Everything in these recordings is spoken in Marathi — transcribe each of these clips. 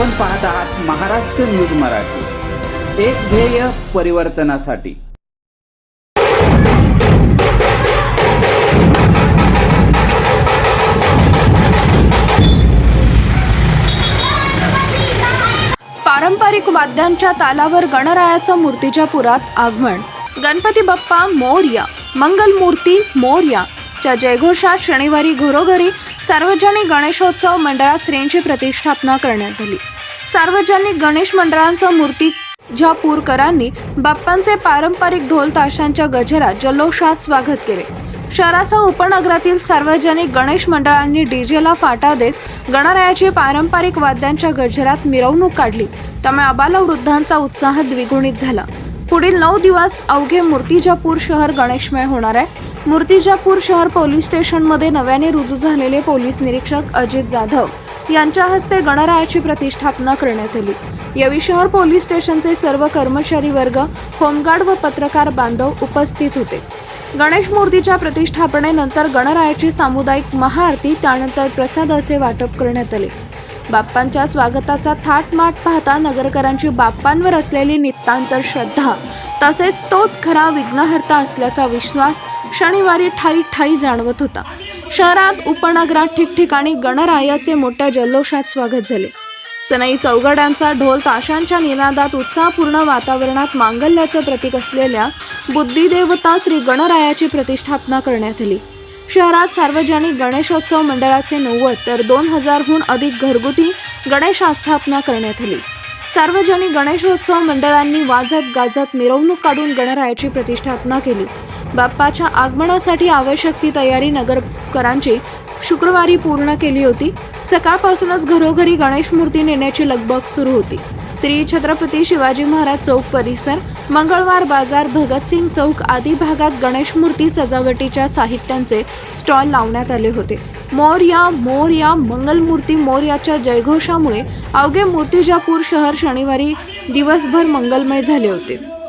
आपण पाहत आहात महाराष्ट्र न्यूज मराठी. एक ध्येय परिवर्तनासाठी. पारंपरिक वाद्यांच्या तालावर गणरायाचं मूर्तीच्या पुरात आगमन. गणपती बाप्पा मोरया. मंगलमूर्ती मूर्ती च्या जयघोषात शनिवारी घरोघरी सार्वजनिक गणेशोत्सव मंडळात श्रेंची प्रतिष्ठापना करण्यात आली. सार्वजनिक गणेश मंडळांचा मूर्ती ज्या पूरकरांनी बाप्पांचे पारंपरिक ढोल ताशांच्या गजरात जल्लोषात स्वागत केले. शहरासह उपनगरातील सार्वजनिक गणेश मंडळांनी डीजेला फाटा देत गणरायाची पारंपरिक वाद्यांच्या गजरात मिरवणूक काढली. त्यामुळे आबालवृद्धांचा उत्साह द्विगुणित झाला. पुढील नऊ दिवस अवघे मूर्तिजापूर शहर गणेशमय होणार आहे. मूर्तिजापूर शहर पोलीस स्टेशनमध्ये नव्याने रुजू झालेले पोलीस निरीक्षक अजित जाधव यांच्या हस्ते गणरायाची प्रतिष्ठापना करण्यात आली. यावेळी शहर पोलीस स्टेशनचे सर्व कर्मचारी वर्ग होमगार्ड व पत्रकार बांधव उपस्थित होते. गणेश मूर्तीच्या प्रतिष्ठापनेनंतर गणरायाची सामुदायिक महाआरती त्यानंतर प्रसादाचे वाटप करण्यात आले. बाप्पांच्या स्वागताचा थाटमाट पाहता नगरकरांची बाप्पांवर असलेली नितांत श्रद्धा तसेच तोच खरा विघ्नहर्ता असल्याचा विश्वास शनिवारी ठाई ठाई जाणवत होता. शहरात उपनगरात ठिकठिकाणी गणरायाचे मोठ्या जल्लोषात स्वागत झाले. सनई चौघड्यांचा ढोल ताशांच्या निनादात उत्साहपूर्ण वातावरणात मांगल्याचं प्रतीक असलेल्या बुद्धिदेवता श्री गणरायाची प्रतिष्ठापना करण्यात आली. शहरात सार्वजनिक गणेशोत्सव मंडळाचे नव्वद तर दोन हजारहून अधिक घरगुती गणेश आस्थापना करण्यात आली. सार्वजनिक गणेशोत्सव मंडळांनी वाजत गाजत मिरवणूक काढून गणरायाची प्रतिष्ठापना केली. बाप्पाच्या आगमनासाठी आवश्यक ती तयारी नगरकरांची शुक्रवारी पूर्ण केली होती. सकाळपासूनच घरोघरी गणेश मूर्ती नेण्याची लगबग सुरू होती. श्री छत्रपती शिवाजी महाराज चौक परिसर मंगळवार बाजार भगतसिंग चौक आदी भागात गणेश मूर्ती सजावटीच्या साहित्यांचे स्टॉल लावण्यात आले होते. मोरया मोर्या मंगलमूर्ती मोरयाच्या जयघोषामुळे अवघे मूर्तिजापूर शहर शनिवारी दिवसभर मंगलमय झाले होते.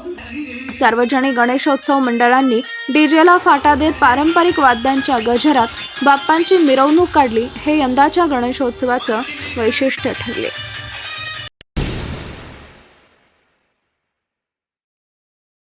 सार्वजनिक गणेशोत्सव मंडळांनी डीजेला फाटा देत पारंपरिक वाद्यांच्या गजरात बाप्पांची मिरवणूक काढली हे यंदाच्या गणेशोत्सवाचं वैशिष्ट्य ठरले.